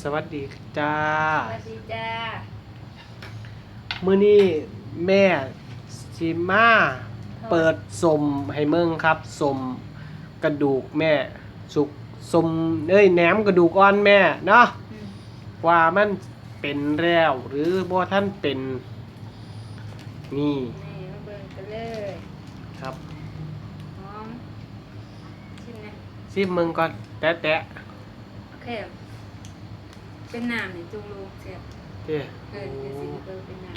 สวัสดีจ้า สวัสดีจ้า มื้อนี้แม่สิมาเปิดสมให้เมืองครับสมกระดูกแม่สุกสมเอ้ยแหนมกระดูกอ่อนแม่เนาะอืม ว่ามันเป็นแล้วหรือบ่ท่านเป็นนี่นี่มาเบิ่งกันเลยครับหอมชิมนะซิมเมืองก่อนแตะแตะโอเค เป็นน้ำนี่จุงลูกเสียบเด้เออเดี๋ยวสิเบิ่งเป็นน้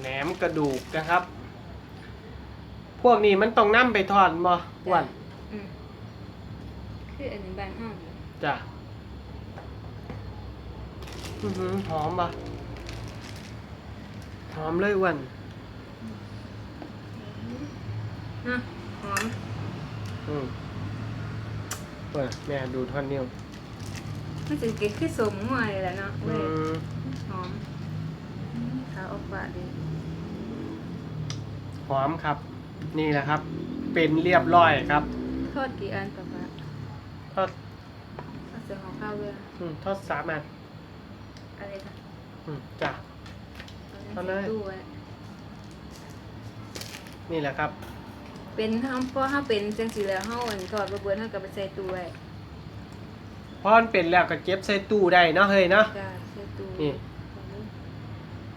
แหนมกระดูกนะครับ พวกนี้มันต้องนํไปทอดบ่ำอ้วนอืมคืออันนี้บ้านห้องอยู่จ้ะอื้อหือหอมปะหอมเลยอ้วัน ฮะหอมอืมเปิดแม่ดูท่อนนิ้วมันจะเกิดขึ้นสมงัวเลยแหละเนาะอืเว้ยมหอมขาออกบาดดีหอมครับ นี่แหละครับ เป็นเรียบร้อยครับทอดกี่อันปะปะทอดเอาเสือของข้าวเรืออืมทอดสามอันอะไรคะอืมจ้ะ เอาเอาเลยใส่ตู้ไว้ นี่แหละครับ เป็นถ้าเพราะถ้าเป็นจังสีแล้วเฮาอันทอดบ่เบิ่นเฮาก็ไปใส่ตู้ไว้พอมันเป็นแล้วก็เก็บใส่ตู้ได้เนาะเฮ้ยเนาะจ้าใส่ตู้นี่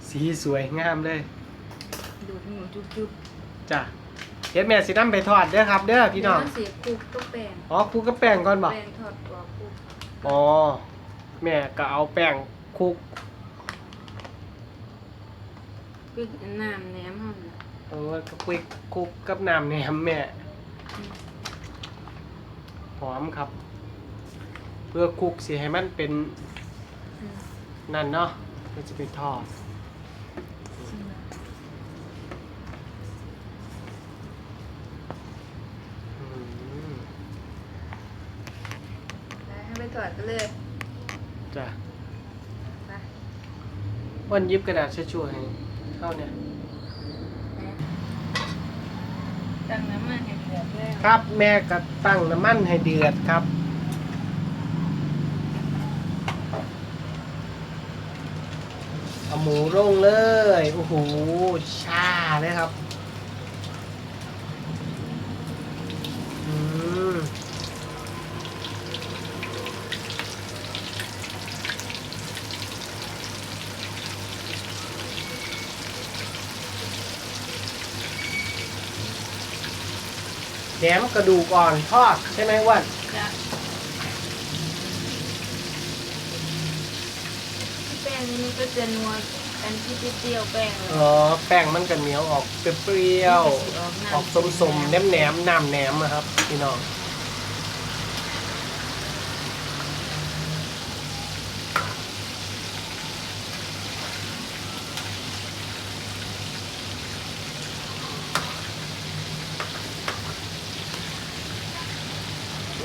สีสวยงามเลยดูดหมูจุ๊บจ้ะเฮ็ดแม่สินํไปทอดเด้อครับเด้อๆพี่น้องเดี๋ยวเาสิคลุกกับแป้งอ๋อคลุกกับแป้งก่อนบ่แป้งทอดกรอบคลุกอ๋อแม่ก็เอาแป้งคลุกคือน้ำแหนมเฮาน่ะ เออก็คลุกคลุกกับน้ำแหนมแม่อืมหอมครับ เพื่อคลุกสิให้มันเป็นอืมนั่นเนาะมันจะไปทอดชิมเลยอืมได้ให้ไปทอดกันเลยจ้ะไปวันยิบกระดาษเช็ดชั่วให้เข้าเนี่ย ตั้งน้ำมันให้เดือดแล้วครับแม่ก็ตั้งน้ำมันให้เดือดครับเอาหมูลงเลยโอ้โหชาเลยครับ อืม แหนมกระดูกอ่อนทอดใช่ไหมอ้วันจ้ะแป้งนี่มันก็จะนัวอันที่เปรี้ยวๆแป้งเลยอ๋อแป้งมันก็เหนียวออกเปรี้ยวๆ ออกสมๆแหนมแหนมๆน้ำแหนมนะครับ พี่น้อง ส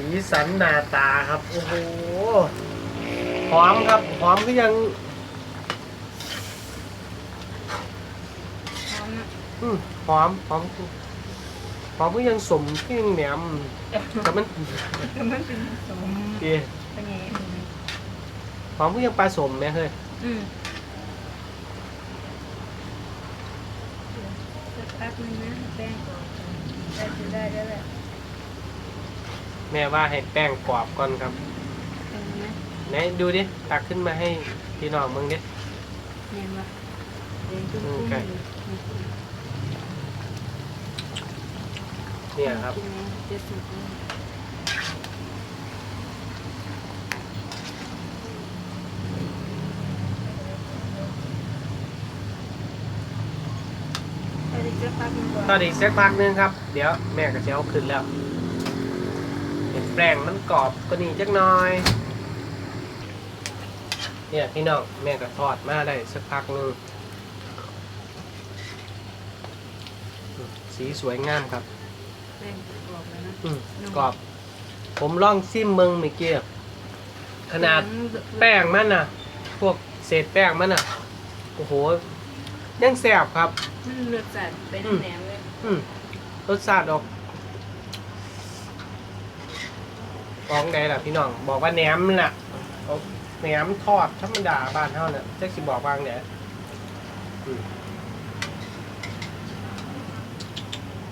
ีสันหน้าตาครับ โอ้โห หอมครับหอมก็ยังหอมนะอืมหอมหอมหอมก็ยังสมก็ยังแหนมแต่มันแต่มันเป็นสมดีเป็นไงหอมก็ยังปลาสมไหมเฮ้ยอืมสักแป๊บนึงนะแป้งก่อนได้จะได้แล้วแหละแม่ว่าให้แป้งกรอบก่อนครับเห็น ไหมไหนดูดิ ตักขึ้นมาให้พี่น้องมึงดิเห็นไหมเรียนจุ้อืมมไก่เนี่ยครับ กินไหมเจ็ดสิบเลยเอาอีกสักพักหนึ่งก่อนตอนอีกสักพักนึงครับ เดี๋ยวแม่ก็จะเอาขึ้นแล้วเห็นแป้งมันกรอบก็นี่จักหน่อย เนี่ยพี่น้องแม่ก็ทอดมาได้สักพักหนึงอืมสีสวยงามครับแป้งกรอบเลยนะอืมกรอบ ผมลองซิมเมืองเมื่อกี้ขนาดแป้งมันน่ะ พวกเศษแป้งมันน่ะ โอ้โห ยังแซ่บครับ มันเลือดจัดเป็นอืมแหนมเลยอืมรสชาติออกของใดล่ะพี่น้อง บอกว่าแหนมนั่นล่ะเอา แหนมทอดธรรมดาบ้านเฮาเนี่ยจักสิบอกวางเดี๋ยวอืม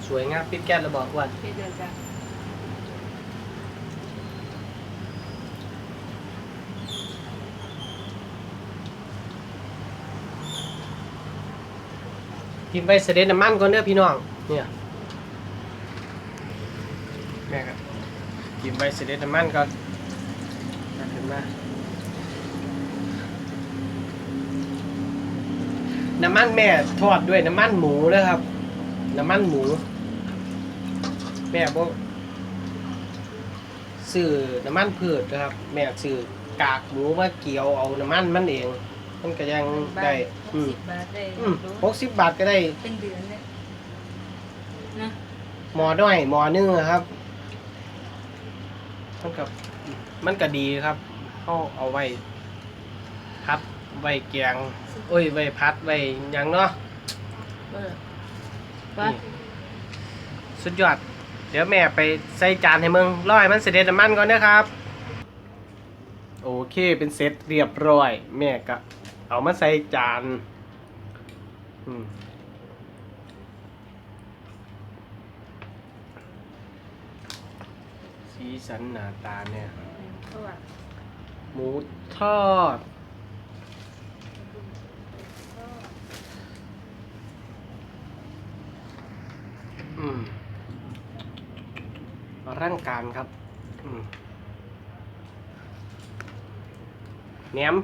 สวยงามปิดแก๊สแล้วบอกว่าเผ็ดเดือดจัดกินไปเสด็จน้ำมันก่อนเด้อพี่น้อง เนี่ยแม่ครับกินไปเสด็จน้ำมันก่อนตักขึ้นมา น้ำมันแม่ทอดด้วยน้ำมันหมูนะครับ น้ำมันหมู แม่บอกซื้อน้ำมันพืชนะครับ แม่ซื้อกากหมูมาเกี่ยวเอาน้ำมันมันเอง มันก็ยังได้หอืกมสิบบาทได้อืมรู้หกสิบบาทก็ได้เป็นเดือนเลยนะหมอน้อยหมอนึงอะครับ มันกับมันก็ดีครับเขาเอาไว้พัด ไว้แกงโอ้ยไว้พัดไว้หยังเนาะเออว่านี่สุดยอด เดี๋ยวแม่ไปใส่จานให้มึงร้อยมันเสด็จน้ำมันก่อนนะครับ โอเคเป็นเซตเรียบร้อย แม่ก็เอามาใส่จานอืมสีสันหน้าตาเนี่ย เพราะว่าหมูทอด อืมร่างการครับ อืมแหนม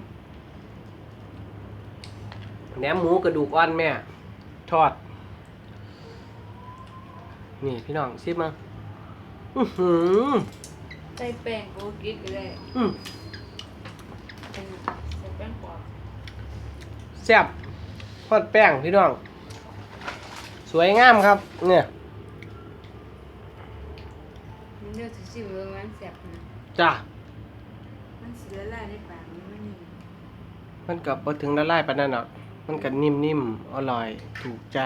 แหนมหมูกระดูกอ่อนแม่ ทอด นี่พี่น้องชิมมาอือหือใส่แป้งโกกิก็ได้อืมเป็นใส่แป้งกรอบแซ่บทอดแป้งพี่น้อง สวยงามครับ เนี่ย มันเลือดสิเมืองมันแซ่บนะจ้ะมันสิละลายในปากมันไม่นิ่มมันกับพอถึงละลายปานนั้นหรอกมันก็นิ่มๆอร่อย ถูกใจ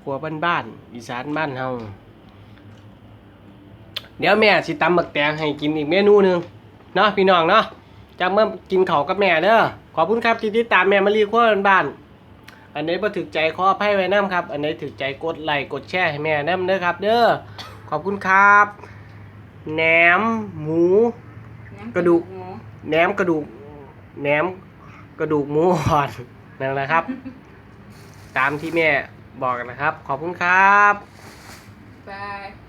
ครัวบ้านๆอีสานบ้านเฮาเดี๋ยวแม่สิตำบักแตงให้กินอีกเมนูหนึงเนาะพี่น้องเนาะจากเมื่อกินข้าวกับแม่เด้อขอบคุณครับที่ติดตามแม่มารีครัวบ้านๆอันไหนี้พอถึกใจขออภัยไว้น้ำครับ อันไหนี้ถึกใจกดไลค์กดแชร์ให้แม่น้ำเด้อครับ เด้อ ขอบคุณครับ แหนมหมู กระดูก แหนมกระดูก แหนมกระดูกหมูอ่อนนั่นแหละครับ ตามที่แม่บอกนะครับ ขอบคุณครับ บาย